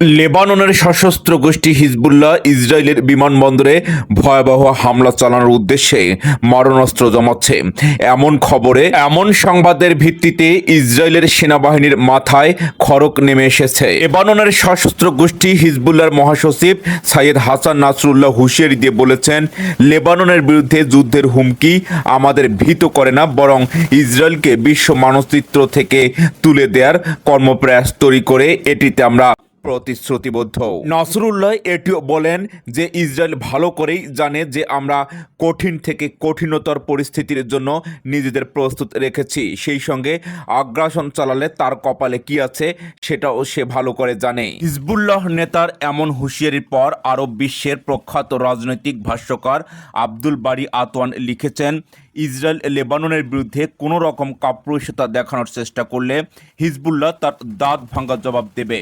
লেবাননের সশস্ত্র গোষ্ঠী হিজবুল্লাহ ইসরায়েলের বিমানবন্দরে ভয়াবহ হামলা চালানোর উদ্দেশ্যে মারণাস্ত্র জমাচ্ছে। এমন খবরে এমন সংবাদের ভিত্তিতে ইসরায়েলের সেনাবাহিনীর মাথায় খড়ক নেমে এসেছে। লেবাননের সশস্ত্র গোষ্ঠী হিজবুল্লাহর মহাসচিব সাইয়েদ হাসান নাসরুল্লাহ হুশিয়ারি দিয়ে বলেছেন, লেবাননের বিরুদ্ধে যুদ্ধের হুমকি আমাদের ভীত করে না, বরং ইসরায়েলকে বিশ্ব মানচিত্র থেকে তুলে দেওয়ার কর্মপ্রয়াস তৈরি করে এটিতে আমরা প্রতিশ্রুতিবদ্ধ নসরুল্লাহ এটিও বলেন যে ইসরায়েল ভালো করেই জানে যে আমরা কঠিন থেকে কঠিনতর পরিস্থিতির জন্য নিজেদের প্রস্তুত রেখেছি। সেই সঙ্গে আগ্রাসন চালালে তার কপালে কি আছে সেটাও সে ভালো করে জানে। হিজবুল্লাহ নেতার এমন হুঁশিয়ারির পর আরব বিশ্বের প্রখ্যাত রাজনৈতিক ভাষ্যকার আব্দুল বারি আতওয়ান লিখেছেন ইসরায়েল লেবাননের বিরুদ্ধে কোনো রকম কাপুরুষতা দেখানোর চেষ্টা করলে হিজবুল্লাহ তার দাঁত ভাঙ্গা জবাব দেবে।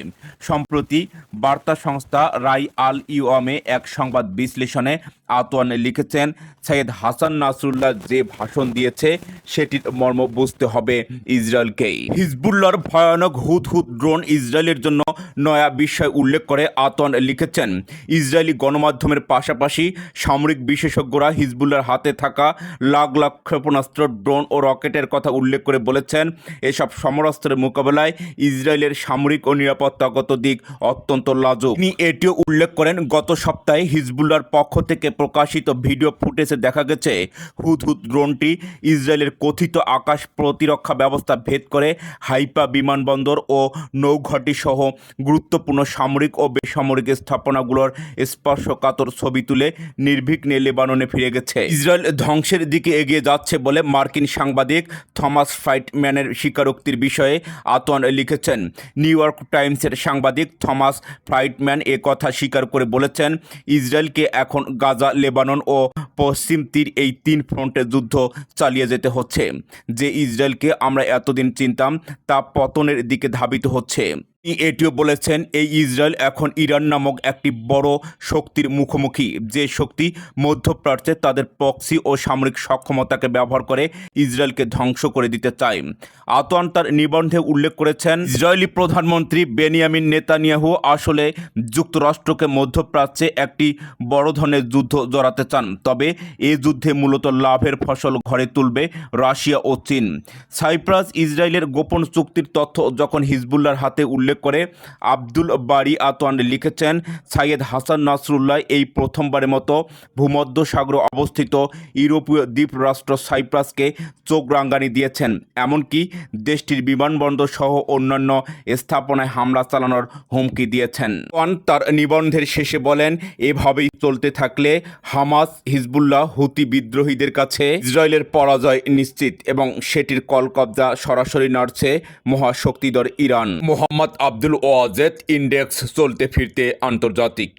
সম্প্রতি বার্তা সংস্থা রাই আল ইউআমে এক সংবাদ বিশ্লেষণে আতোয়ান লিখেছেন সৈয়দ হাসান নাসরুল্লাহ যে ভাষণ দিয়েছে, সেটির মর্ম বুঝতে হবে ইসরায়েলকেই। হিজবুল্লাহর ভয়ানক হুদ হুদ ড্রোন ইসরায়েলের জন্য নয়া বিষয় উল্লেখ করে আতন লিখেছেন, ইসরায়েলি গণমাধ্যমের পাশাপাশি সামরিক বিশেষজ্ঞরা হিজবুল্লাহর হাতে থাকা লাখ লাখ ক্ষেপণাস্ত্র ড্রোন ও রকেটের কথা উল্লেখ করে বলেছেন, এসব সমরাস্ত্রের মোকাবেলায় ইসরায়েলের সামরিক ও নিরাপত্তাগত দিক অত্যন্ত লাজুক। তিনি এটিও উল্লেখ করেন, গত সপ্তাহে হিজবুল্লাহর পক্ষ থেকে প্রকাশিত ভিডিও ফুটেজে দেখা গেছে, হুদহুদ ড্রোনটি ইসরায়েলের কথিত আকাশ প্রতিরক্ষা ব্যবস্থা ভেদ করে হাইপা বিমানবন্দর ও নৌঘাটি সহ গুরুত্বপূর্ণ সামরিক ও বেসামরিক স্থাপনাগুলোর স্পর্শকাতর ছবি তুলে নির্বিঘ্নে লেবাননে ফিরে গেছে। ইসরায়েল ধ্বংসের দিকে এগিয়ে যাচ্ছে বলে মার্কিন সাংবাদিক থমাস ফ্রাইটম্যানের স্বীকারোক্তির বিষয়ে আতোয়ান লিখেছেন। নিউ ইয়র্ক টাইমসের সাংবাদিক থমাস ফ্রাইটম্যান এ কথা স্বীকার করে বলেছেন, ইসরায়েলকে এখন গাজা, লেবানন ও পশ্চিম তীর এই তিন ফ্রন্টে যুদ্ধ চালিয়ে যেতে হচ্ছে। যে ইসরায়েলকে আমরা এতদিন চিনতাম, তা পতনের দিকে ধাবিত হচ্ছে। এটিও বলেছেন, এই ইসরায়েল এখন ইরান নামক একটি বড় শক্তির মুখোমুখি। যে শক্তি মধ্যপ্রাচ্যে তাদের প্রক্সি ও সামরিক সক্ষমতাকে ব্যবহার করে ইসরায়েলকে ধ্বংস করে দিতে চায়। আতোয়ান তার নিবন্ধে উল্লেখ করেছেন, ইসরায়েলি প্রধানমন্ত্রী বেনিয়ামিন নেতানিয়াহু আসলে যুক্তরাষ্ট্রকে মধ্যপ্রাচ্যে একটি বড় ধরনের যুদ্ধ জড়াতে চান। তবে এ যুদ্ধে মূলত লাভের ফসল ঘরে তুলবে রাশিয়া ও চীন। সাইপ্রাস ইসরায়েলের গোপন চুক্তির তথ্য যখন হিজবুল্লার হাতে উল্লেখ করে আব্দুল বারি আতোয়ান লিখেছেন, সাইয়েদ হাসান নাসরুল্লাহ এই প্রথমবারের মতো ভূমধ্য সাগর অবস্থিত ইউরোপীয় দ্বীপরাষ্ট্র সাইপ্রাসকে চোখ রাঙ্গানি দিয়েছেন। এমনকি দেশটির বিমানবন্দর সহ অন্যান্য স্থাপনায় হামলা চালানোর হুমকি দিয়েছেন। ওয়ান তার নিবন্ধের শেষে বলেন, এভাবেই চলতে থাকলে হামাস, হিজবুল্লাহ, হুতি বিদ্রোহীদের কাছে ইসরায়েলের পরাজয় নিশ্চিত এবং সেটির কলকবজা সরাসরি নাড়ছে মহাশক্তিধর ইরান। মোহাম্মদ আব্দুল ওয়াজেদ ইন্ডেক্স চলতে ফিরতে আন্তর্জাতিক।